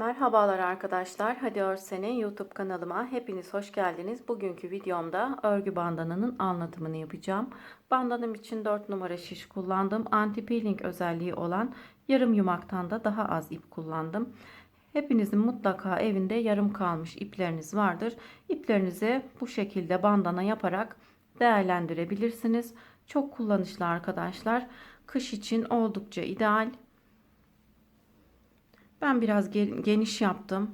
Merhabalar arkadaşlar. Hadi Örsen'in YouTube kanalıma hepiniz hoş geldiniz. Bugünkü videomda örgü bandananın anlatımını yapacağım. Bandanam için 4 numara şiş kullandım. Anti peeling özelliği olan yarım yumaktan da daha az ip kullandım. Hepinizin mutlaka evinde yarım kalmış ipleriniz vardır. İplerinizi bu şekilde bandana yaparak değerlendirebilirsiniz. Çok kullanışlı arkadaşlar. Kış için oldukça ideal. Ben biraz geniş yaptım.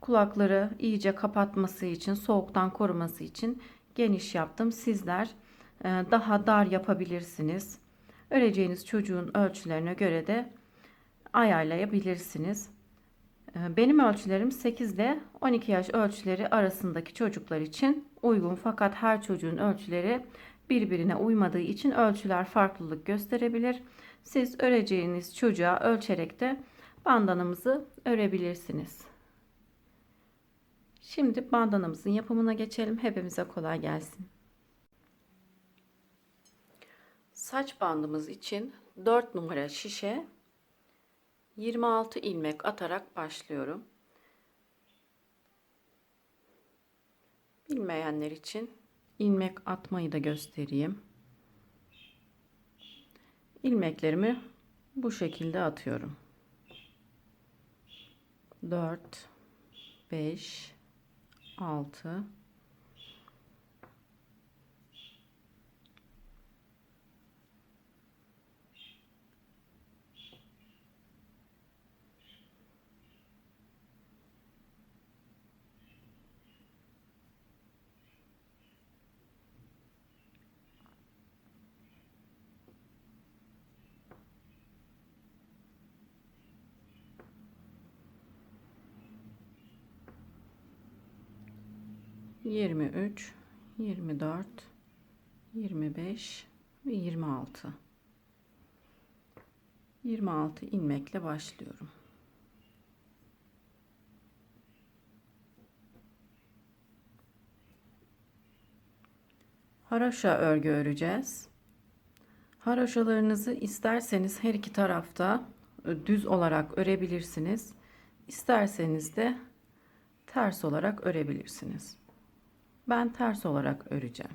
Kulakları iyice kapatması için, soğuktan koruması için geniş yaptım. Sizler e, daha dar yapabilirsiniz. Öreceğiniz çocuğun ölçülerine göre de ayarlayabilirsiniz. E, benim ölçülerim 8 ile 12 yaş ölçüleri arasındaki çocuklar için uygun. Fakat her çocuğun ölçüleri birbirine uymadığı için ölçüler farklılık gösterebilir. Siz öreceğiniz çocuğa ölçerek de bandanamızı örebilirsiniz. Şimdi bandanamızın yapımına geçelim. Hepimize kolay gelsin. Saç bandımız için 4 numara şişe 26 ilmek atarak başlıyorum. Bilmeyenler için ilmek atmayı da göstereyim ilmeklerimi bu şekilde atıyorum. 4 5 6 23 24 25 ve 26 26 ilmekle başlıyorum Haroşa örgü öreceğiz. Haroşalarınızı isterseniz her iki tarafta düz olarak örebilirsiniz. İsterseniz de ters olarak örebilirsiniz. Ben ters olarak öreceğim.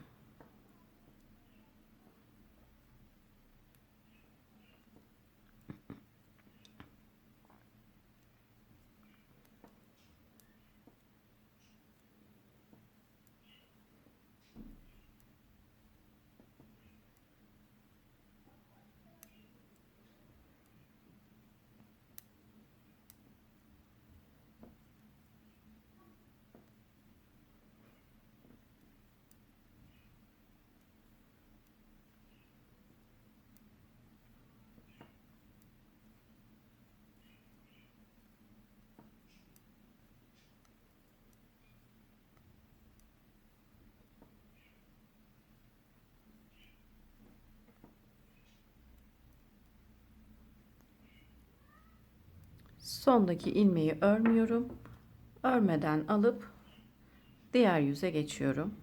Sondaki ilmeği örmüyorum. Örmeden alıp diğer yüze geçiyorum.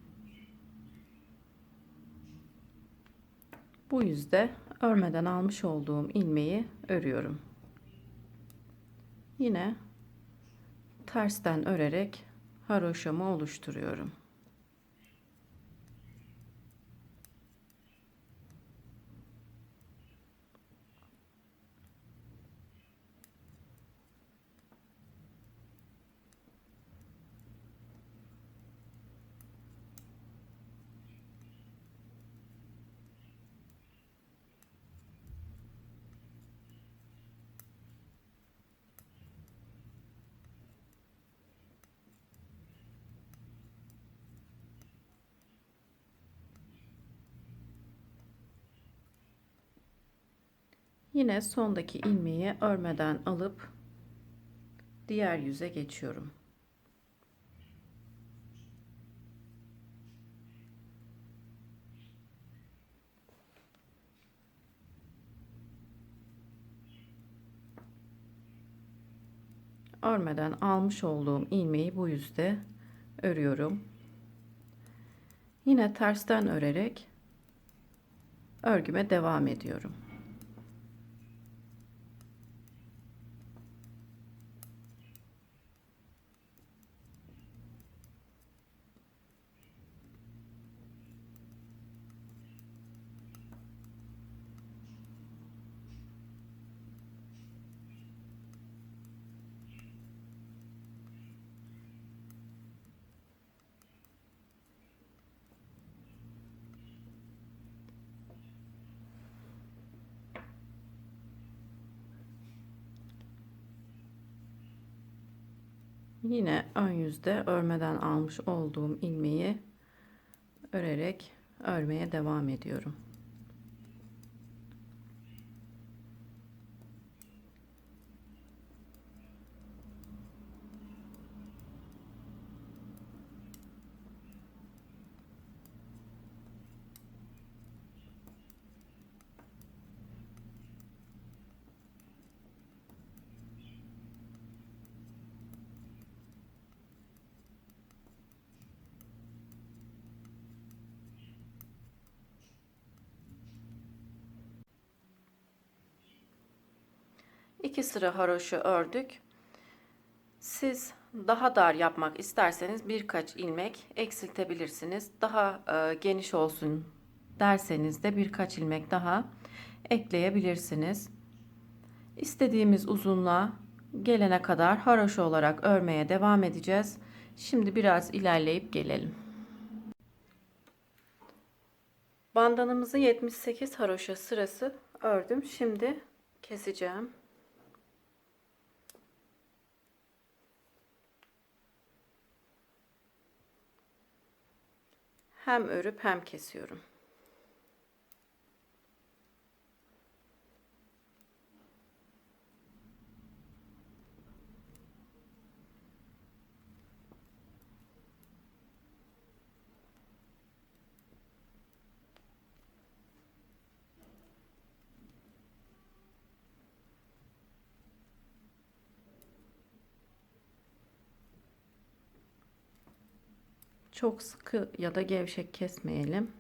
Bu yüzde örmeden almış olduğum ilmeği örüyorum. Yine tersten örerek haroşamı oluşturuyorum. Yine sondaki ilmeği örmeden alıp diğer yüze geçiyorum. Örmeden almış olduğum ilmeği bu yüzde örüyorum. Yine tersten örerek örgüme devam ediyorum. Yine ön yüzde örmeden almış olduğum ilmeği örerek örmeye devam ediyorum. İki sıra haroşu ördük. Siz daha dar yapmak isterseniz birkaç ilmek eksiltebilirsiniz. Daha e, geniş olsun derseniz de birkaç ilmek daha ekleyebilirsiniz. İstediğimiz uzunluğa gelene kadar haroşa olarak örmeye devam edeceğiz. Şimdi biraz ilerleyip gelelim. Bandanımızı 78 haroşa sırası ördüm. Şimdi keseceğim. Hem örüp hem kesiyorum. Çok sıkı ya da gevşek kesmeyelim.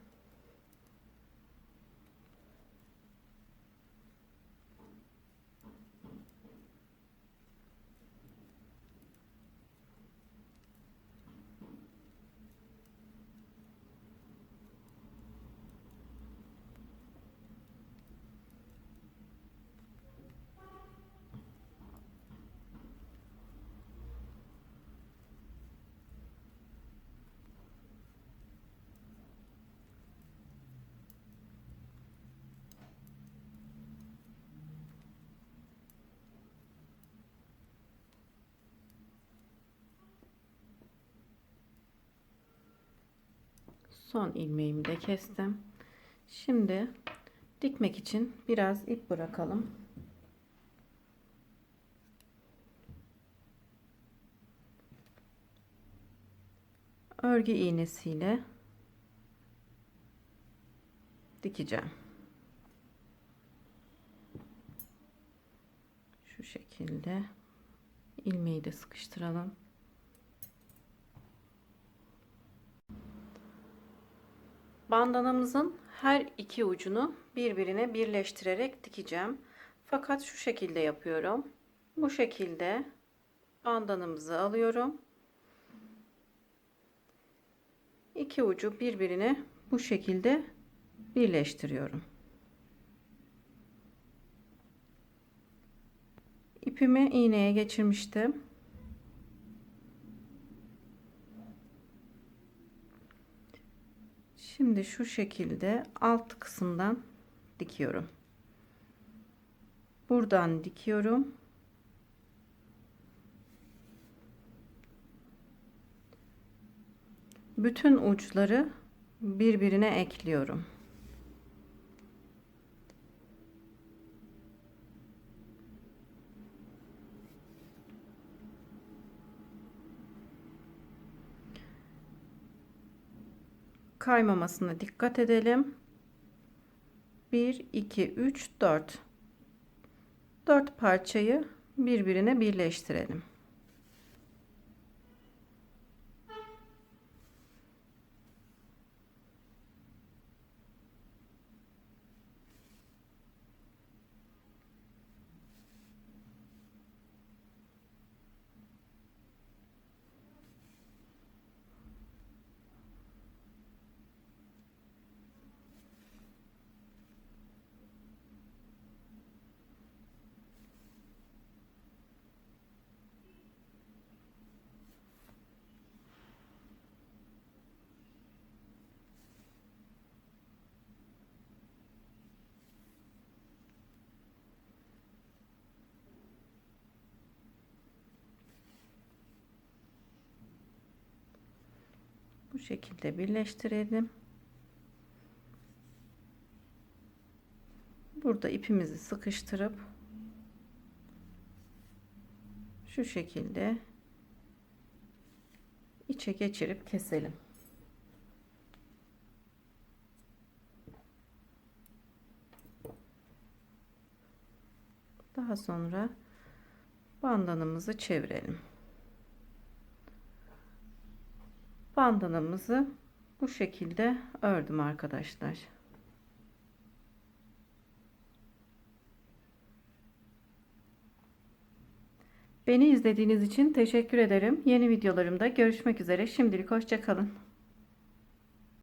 Son ilmeğimi de kestim. Şimdi dikmek için biraz ip bırakalım. Örgü iğnesiyle dikeceğim. Şu şekilde ilmeği de sıkıştıralım. Bandanamızın her iki ucunu birbirine birleştirerek dikeceğim. Fakat şu şekilde yapıyorum. Bu şekilde bandanamızı alıyorum. İki ucu birbirine bu şekilde birleştiriyorum. İpimi iğneye geçirmiştim. Şimdi şu şekilde alt kısımdan dikiyorum. Buradan dikiyorum. Bütün uçları birbirine ekliyorum. Kaymamasına dikkat edelim. 1 2 3 4 4 parçayı birbirine birleştirelim. Şekilde birleştirelim. Burada ipimizi sıkıştırıp şu şekilde içe geçirip keselim. Daha sonra bandanamızı çevirelim. Bandanamızı bu şekilde ördüm arkadaşlar. Beni izlediğiniz için teşekkür ederim. Yeni videolarımda görüşmek üzere. Şimdilik hoşçakalın.